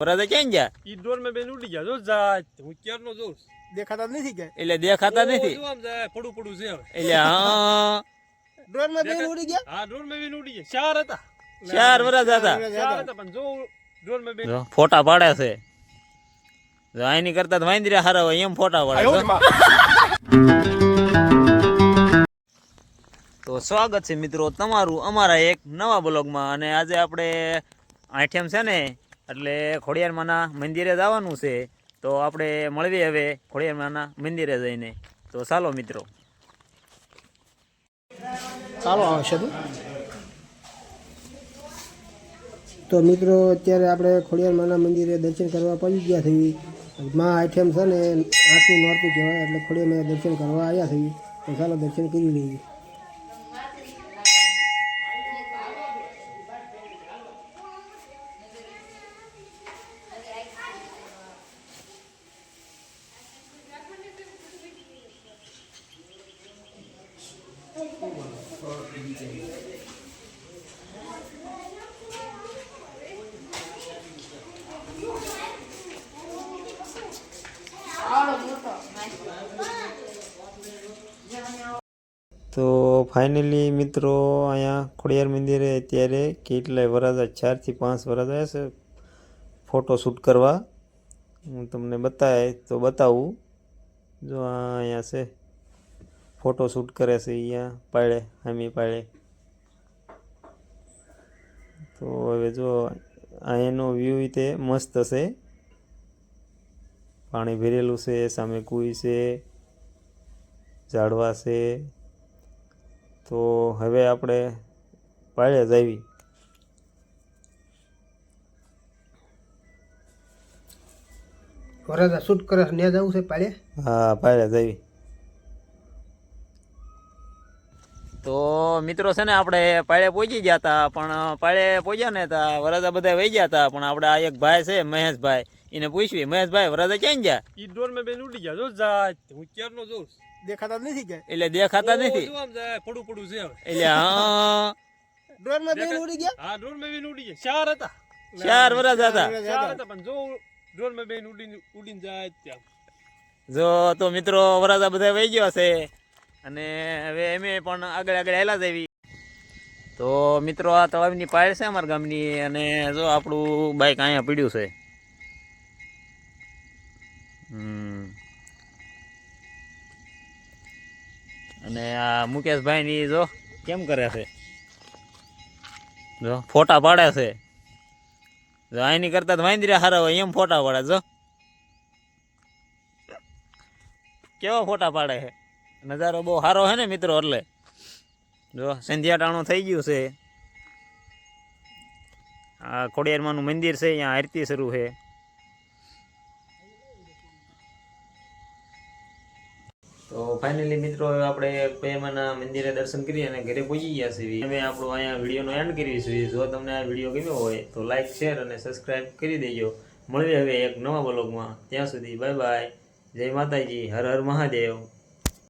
વરરાજા ક્યાં ગયા? ઈ ડોર મે બેન ઉડી ગયા જો જા હું ક્યારનો જોઉં? છું. દેખાતા નથી કે? એટલે દેખાતા નથી? જો આમ જાય પડું પડું છે એટલે હા. ડ્રોન મે બેન ઉડી ગયા? હા ડોર મે બેન ઉડી ગયા. ચાર હતા. ચાર વરરાજા હતા. ચાર હતા. પણ જો ડોર મે બેન ફોટા પાડે છે. જો આની કરતા તો વાંદરા હારા હોય એમ ફોટા પાડે તો સ્વાગત છે મિત્રો તમારું અમારા એક નવા બ્લોગમાં. અને આજે આપણે આઠમ છે ને એટલે ખોડિયારમાના મંદિરે જવાનું છે, તો આપણે મળવી હવે ખોડિયારમાના મંદિરે જઈને. તો ચાલો મિત્રો. ચાલો આવશે તો. મિત્રો, અત્યારે આપણે ખોડિયાર માના મંદિરે દર્શન કરવા પહોંચી ગયા થઈ માં આઈટમ છે ને, આઠમું નોરતું કહેવાય, એટલે ખોડિયારમાં દર્શન કરવા આવ્યા થઈ તો ચાલો, દર્શન કરી લઈએ. તો ફાઇનલી મિત્રો અહીંયા ખોડિયાર મંદિરે અત્યારે કેટલાય વરાજા ચારથી પાંચ વરાજા છે. ફોટો શૂટ કરવા. હું તમને બતાવે તો બતાવું. જો અહીંયા છે. ફોટો શૂટ કરે છે અહીંયા પાડે હામી પાડે. તો હવે જો આ એનો વ્યૂ તે મસ્ત છે પાણી ભરેલું છે સામે કુઈ છે ઝાડવા છે. તો હવે આપણે પાળ્યા જાવી વરાજા શૂટ કરે ને જવું છે પાડે? હા પાળ્યા જાવી તો મિત્રો છે ને આપણે પાળે પહોંચી ગયા હતા પણ પાળે પહોંચ્યા ને તા વરાજા બધા વહી ગયા હતા પણ આપણે આ એક ભાઈ છે મહેશભાઈ. એને પૂછવી મહેશભાઈ વરાજા ક્યાં ગયા? ઈ ડોર મે બેન ઉડી ગયા જો જા હું ક્યારનો જોઉં. દેખાતા નથી કે એટલે દેખાતા નથી. જો આમ જાય પડું પડું છે એટલે હા. ડ્રોનમાં બેન ઉડી ગયા? હા ડોરમાં બેન ઉડી ગયા. ચાર હતા. ચાર વરાજા હતા. ચાર હતા. પણ જો ડોરમાં બેન ઉડીને ઉડીને જાય ત્યાં. જો તો મિત્રો વરાજા બધા વહી ગયો છે. અને હવે અમે પણ આગળ આગળ હેલા જવી તો મિત્રો, આ તળાવની પાયર છે અમારા ગામની અને જો આપણું બાઈક અહીંયા પીડ્યું છે. અને આ મુકેશભાઈની જો કેમ કરે છે? જો ફોટા પાડે છે. જો આની કરતા વાંદરા હારા હોય, એમ ફોટા પાડે જો. કેવા ફોટા પાડે છે? નજારો બહુ સારો છે ને મિત્રો એટલે. જો સંધ્યા ટાણું થઈ ગયું છે. આ ખોડિયારમાંનું મંદિર છે, અહીંયા આરતી શરૂ છે. તો ફાઇનલી મિત્રો, હવે આપણે પૈમાના મંદિરે દર્શન કરી અને ઘરે પહોંચી ગયા છીએ. અમે આપણો અહીંયા વિડીયોનો એન્ડ કરીએ છીએ. જો તમને આ વીડિયો ગમ્યો હોય, તો લાઇક શેર અને સબસ્ક્રાઇબ કરી દેજો. મળીએ હવે એક નવા બ્લોગમાં ત્યાં સુધી બાય બાય જય માતાજી. હર હર મહાદેવ.